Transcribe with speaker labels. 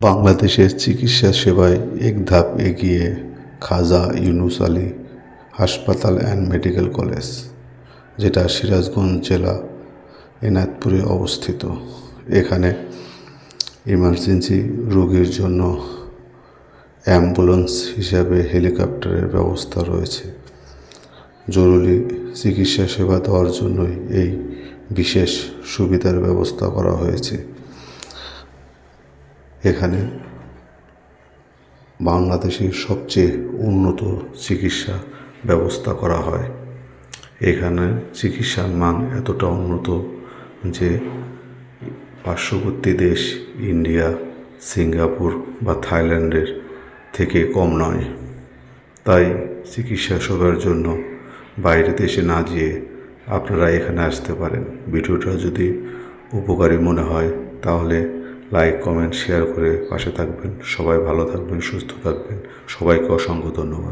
Speaker 1: বাংলাদেশের চিকিৎসা সেবায় এক ধাপ এগিয়ে খাজা ইউনুস আলী হাসপাতাল অ্যান্ড মেডিকেল কলেজ, যেটা সিরাজগঞ্জ জেলা এনায়তপুরে অবস্থিত। এখানে ইমার্জেন্সি রোগীর জন্য অ্যাম্বুলেন্স হিসাবে হেলিকপ্টারের ব্যবস্থা রয়েছে। জরুরি চিকিৎসা সেবা দেওয়ার জন্যই এই বিশেষ সুবিধার ব্যবস্থা করা হয়েছে। এখানে বাংলাদেশের সবচেয়ে উন্নত চিকিৎসা ব্যবস্থা করা হয়। এখানে চিকিৎসার মান এতটা উন্নত যে পার্শ্ববর্তী দেশ ইন্ডিয়া, সিঙ্গাপুর বা থাইল্যান্ডের থেকে কম নয়। তাই চিকিৎসা সেবার জন্য বাইরে দেশে না যেয়ে আপনারা এখানে আসতে পারেন। ভিডিওটা যদি উপকারী মনে হয় তাহলে লাইক কমেন্ট শেয়ার করে পাশে থাকবেন। সবাই ভালো থাকবেন সুস্থ থাকবেন। সবাইকে অসংখ্য ধন্যবাদ।